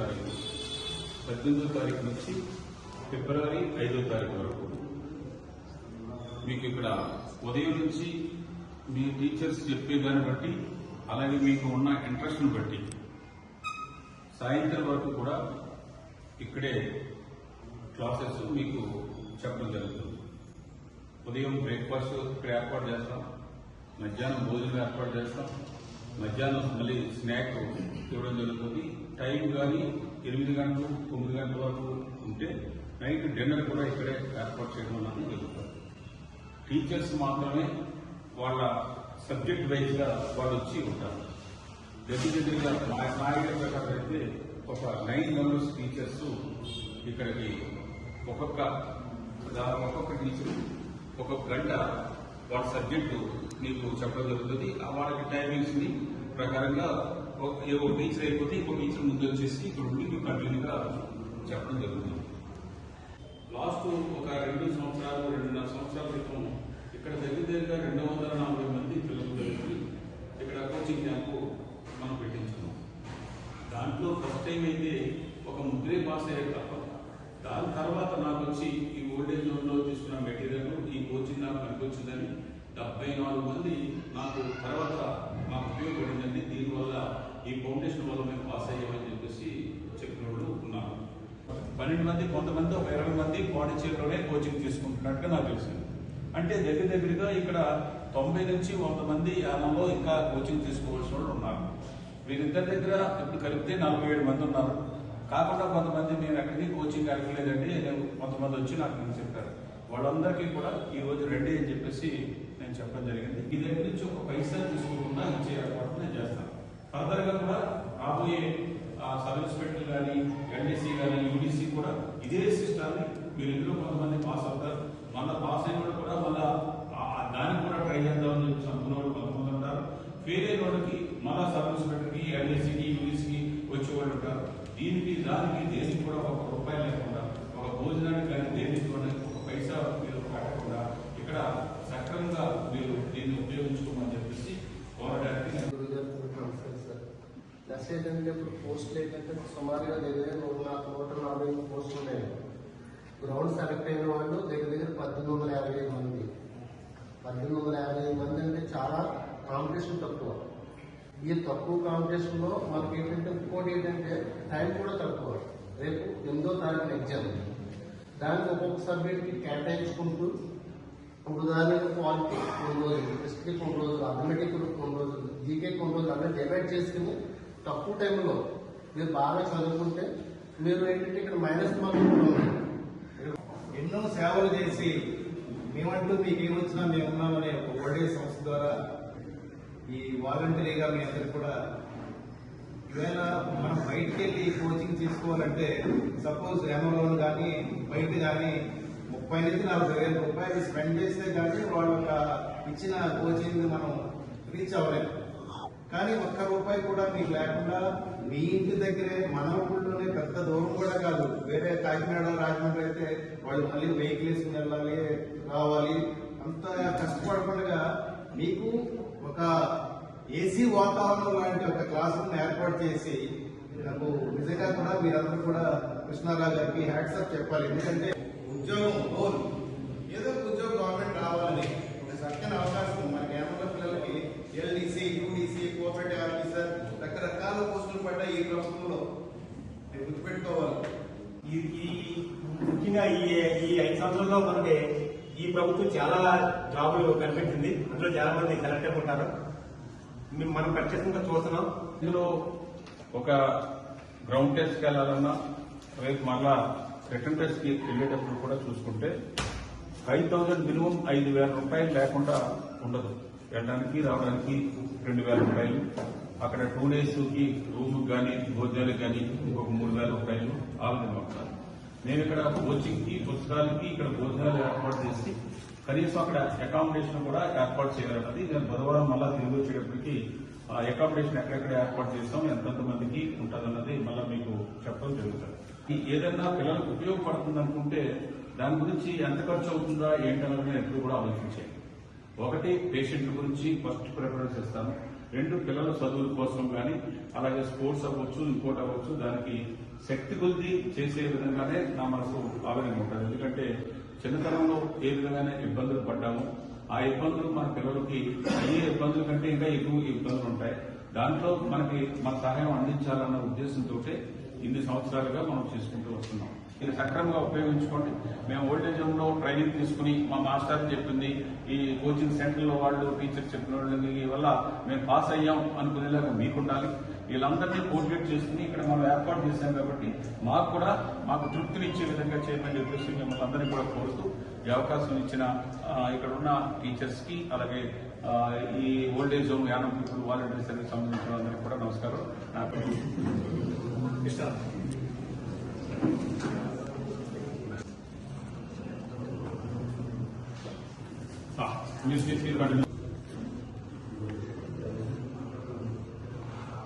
తారీఖు. పద్దెనిమిదో తారీఖు నుంచి ఫిబ్రవరి ఐదో తారీఖు వరకు. మీకు ఇక్కడ ఉదయం నుంచి మీ టీచర్స్ చెప్పే దాన్ని బట్టి అలాగే మీకు ఉన్న ఇంట్రెస్ట్ని బట్టి సాయంత్రం వరకు కూడా ఇక్కడే క్లాసెస్ మీకు చెప్పడం జరుగుతుంది. ఉదయం బ్రేక్ఫాస్ట్ ఇక్కడ ఏర్పాటు చేస్తాం మధ్యాహ్నం భోజనం ఏర్పాటు చేస్తాం మధ్యాహ్నం మళ్ళీ స్నాక్ ఇవ్వడం జరుగుతుంది. టైం కానీ ఎనిమిది గంటలు తొమ్మిది గంటల వరకు ఉంటే నైట్ డిన్నర్ కూడా ఇక్కడే ఏర్పాటు చేయడం అన్నది జరుగుతుంది టీచర్స్ మాత్రమే వాళ్ళ సబ్జెక్ట్ వైజ్గా వాళ్ళు వచ్చి ఉంటారు. దగ్గర దగ్గరగా మా నా ప్రకారం అయితే ఒక నైన్ మెంబర్స్ టీచర్స్ ఇక్కడికి ఒక్కొక్క ఒక్కొక్క టీచర్ ఒక్కొక్క గంట వాళ్ళ సబ్జెక్టు మీకు చెప్పడం జరుగుతుంది. ఆ వాళ్ళకి టైమింగ్స్ని ప్రకారంగా ఒక- బీచ్ టీచర్ అయిపోతే ఇంకో బీచ్ ముందు వచ్చేసి ఇక్కడ ఉండి మేము కంటిన్యూగా చెప్పడం జరుగుతుంది. లాస్ట్ ఒక రెండు సంవత్సరాలు రెండున్నర సంవత్సరాల క్రితం ఇక్కడ దగ్గర దగ్గర రెండు వందల నలభై మంది పిల్లలు కలిసి ఇక్కడ కోచింగ్ క్యాంపు మనం పెట్టించుకున్నాం. దాంట్లో ఫస్ట్ టైం అయితే ఒక ముగ్గురే పాస్ అయ్యారు తప్ప దాని తర్వాత నాకు వచ్చి ఈ ఓల్డేజ్ హోమ్లో తీసుకున్న మెటీరియల్ ఈ కోచింగ్ నాకు పనికొచ్చిందని డెబ్బై నాలుగు మంది నాకు తర్వాత నాకు ఉపయోగపడిందండి. దీనివల్ల ఈ ఫౌండేషన్ వల్ల మేము పాస్ అయ్యామని చెప్పేసి చెప్పిన వాళ్ళు ఉన్నారు. పన్నెండు మంది కొంతమంది ఒక ఇరవై మంది పాండిచేరిలోనే కోచింగ్ తీసుకుంటున్నట్టుగా నాకు తెలిసింది అంటే దగ్గర దగ్గరగా ఇక్కడ తొంభై నుంచి వంద మంది యానంలో ఇంకా కోచింగ్ తీసుకోవాల్సిన వాళ్ళు ఉన్నారు. వీరిద్దరి దగ్గర ఇప్పుడు కలిపితే నలభై ఏడు మంది ఉన్నారు. కాకుండా కొంతమంది మేము ఎక్కడికి కోచింగ్ అడగలేదండి నేను కొంతమంది వచ్చి నాకు నేను చెప్పారు. వాళ్ళందరికీ కూడా ఈ రోజు రెడీ అని చెప్పేసి నేను చెప్పడం జరిగింది. ఈ దగ్గర నుంచి ఒక పైసా తీసుకోకుండా ఇచ్చే ఏర్పాటు నేను చేస్తాను. ఫర్దర్గా కూడా రాబోయే ఆ సబ్ ఇన్స్పెక్టర్ కానీ ఎన్డీసీ కానీ యూడీసీ కూడా ఇదే సిస్టాన్ని మీరు ఇందులో కొంతమంది పాస్ అవుతారు. మళ్ళీ పాస్ అయిన వాళ్ళు కూడా మళ్ళా దానికి కూడా ట్రై చేద్దామని చెప్పి అనుకున్న వాళ్ళు కొంతమంది ఉంటారు. ఫెయిల్ అయిన వాళ్ళకి మళ్ళా సబ్ ఇన్స్పెక్టర్కి ఎన్డీసీకి యూడీసీకి వచ్చే వాళ్ళు ఉంటారు. దీనికి దానికి దేనికి కూడా ఒక రూపాయి లేకుండా ఒక భోజనానికి కానీ దేనికి కూడా ఒక పైసా మీరు కట్టకుండా ఇక్కడ సక్రమంగా మీరు దీన్ని ఉపయోగించుకోమని చెప్పేసి కోరడానికి గురుగారు నమస్కారం సార్ ప్లస్ ఏంటంటే ఇప్పుడు పోస్టులు ఏంటంటే సుమారుగా దగ్గర నూట నాలుగు నూట నలభై ఐదు పోస్టులు ఉన్నాయి. గ్రౌండ్ సెలెక్ట్ అయిన వాళ్ళు దగ్గర దగ్గర పద్దెనిమిది వందల యాభై ఐదు మంది. పద్దెనిమిది వందల యాభై ఐదు మంది అంటే చాలా కాంపిటీషన్ తక్కువ. ఈ తక్కువ కాంపిటీషన్లో మనకి ఏంటంటే ఇంకోటి ఏంటంటే టైం కూడా తక్కువ. రేపు ఎనిమిదో తారీఖున ఎగ్జామ్. దానికి ఒక్కొక్క సబ్జెక్ట్కి కేటాయించుకుంటూ ఇప్పుడు దాని క్వాలిటీ కొన్ని రోజులు హిస్టరీ కొన్ని రోజులు అథమెటిక్ కొన్ని రోజులు జీకే కొన్ని రోజులు అన్నీ డివైడ్ చేసుకుని తక్కువ టైంలో మీరు బాగా చదువుకుంటే మీరు ఏంటంటే ఇక్కడ మైనస్ మార్కులు ఎన్నో సేవలు చేసి మేమంటూ మీకు ఏమొచ్చినా మేము ఉన్నామనే ఒక ఓల్డేజ్ సంస్థ ద్వారా ఈ వాలంటరీగా మీ అందరికి కూడా ఈవేళ మనం బయటికి వెళ్ళి కోచింగ్ తీసుకోవాలంటే సపోజ్ గ్రామంలో కానీ బయట కానీ ముప్పై నుంచి నలభై వేల రూపాయలు స్పెండ్ చేస్తే కానీ వాళ్ళ ఇచ్చిన కోచింగ్ మనం రీచ్ అవ్వలేము. కానీ ఒక్క రూపాయి కూడా మీకు లేకుండా మీ ఇంటి దగ్గరే మన ఊళ్ళోనే పెద్ద దూరం కూడా కాదు. వేరే కాకినాడ రాజమండ్రి అయితే వాళ్ళు మళ్ళీ వెహికల్ వేసుకుని వెళ్ళాలి రావాలి. అంత కష్టపడకుండా మీకు ఒక ఏసీ వాతావరణం లాంటి ఒక క్లాస్ రూమ్ ఏర్పాటు చేసి నాకు నిజంగా కూడా మీరందరూ కూడా కృష్ణారావు గారికి హ్యాట్సప్ చెప్పాలి. ఎందుకంటే ఉద్యోగం గోల్ ఏదో ఒక ఉద్యోగం గవర్నమెంట్ రావాలని ఒక చక్కని అవకాశం మన గ్రామంలో పిల్లలకి ఎల్డీసీ యూడీసీ కోఆపరేటివ్ ఆఫీసర్ రకరకాల పోస్టులు పడ్డాయి ఈ ప్రభుత్వంలో మీరు గుర్తుపెట్టుకోవాలి. ఈ ఈ ముఖ్యంగా ఈ ఈ ఐదు సంవత్సరాల్లో మనకి ఈ ప్రభుత్వం చాలా జాబులు కనిపెట్టింది. అందులో చాలా మంది సెలెక్ట్ అయిపోతారు మేము మనం ప్రత్యేకంగా చూస్తున్నాం. ఇందులో ఒక గ్రౌండ్ టెస్ట్కి వెళ్ళాలన్నా రేపు మళ్ళా రిటర్న్ టెస్ట్కి వెళ్ళేటప్పుడు కూడా చూసుకుంటే ఫైవ్ థౌజండ్ మినిమం ఐదు వేల రూపాయలు లేకుండా ఉండదు. వెళ్ళడానికి రావడానికి రెండు వేల రూపాయలు. అక్కడ టూ డేస్కి రూమ్ కానీ భోజనాలకు కానీ ఇంకొక మూడు వేల రూపాయలు ఆలోచన పడతారు నేను ఇక్కడ కోచింగ్కి పుస్తకాలకి ఇక్కడ భోజనాలు ఏర్పాటు చేసి కనీసం అక్కడ అకామిడేషన్ కూడా ఏర్పాటు చేయాలన్నది నేను బుధవారం మళ్ళా తిరిగి వచ్చేటప్పటికి ఆ అకామిడేషన్ ఎక్కడెక్కడ ఏర్పాటు చేస్తాం ఎంతెంత మందికి ఉంటుందన్నది మళ్ళీ మీకు చెప్పడం జరుగుతుంది. ఈ ఏదైనా పిల్లలకు ఉపయోగపడుతుంది అనుకుంటే దాని గురించి ఎంత ఖర్చు అవుతుందా ఏంటన్నది నేను ఎప్పుడు కూడా ఆలోచించాను ఒకటి పేషెంట్ గురించి ఫస్ట్ ప్రిఫరెన్స్ ఇస్తాను. రెండు పిల్లల చదువుల కోసం కానీ అలాగే స్పోర్ట్స్ అవ్వచ్చు ఇంకోటి అవ్వచ్చు దానికి శక్తి కొద్ది చేసే విధంగానే నా మనసు ఆవేదన ఉంటుంది. ఎందుకంటే చిన్నతనంలో ఏ విధంగానే ఇబ్బందులు పడ్డాము. ఆ ఇబ్బందులు మన పిల్లలకి అయ్యే ఇబ్బందుల కంటే ఇంకా ఎక్కువ ఇబ్బందులు ఉంటాయి. దాంట్లో మనకి మన సహాయం అందించాలన్న ఉద్దేశంతో ఇన్ని సంవత్సరాలుగా మనం చేసుకుంటూ వస్తున్నాం. ఇది సక్రమంగా ఉపయోగించుకోండి. మేము ఓల్డేజ్ హోమ్లో ట్రైనింగ్ తీసుకుని మా మాస్టర్ చెప్పింది ఈ కోచింగ్ సెంటర్లో వాళ్ళు టీచర్ చెప్పిన వాళ్ళకి వల్ల మేము పాస్ అయ్యాం అనుకునేలాగా మీకు ఉండాలి వీళ్ళందరినీ మోటివేట్ చేసుకుని ఇక్కడ మనం ఏర్పాటు చేశాం కాబట్టి మాకు కూడా మాకు తృప్తినిచ్చే విధంగా చేయమని చెప్పేసి మిమ్మల్ని అందరినీ కూడా కోరుతూ ఈ అవకాశం ఇచ్చిన ఇక్కడ ఉన్న టీచర్స్కి అలాగే ఈ old age home Yanam people volunteer service సంబంధించిన అందరికీ కూడా నమస్కారం. నాకు ఇష్టం మిస్ మిస్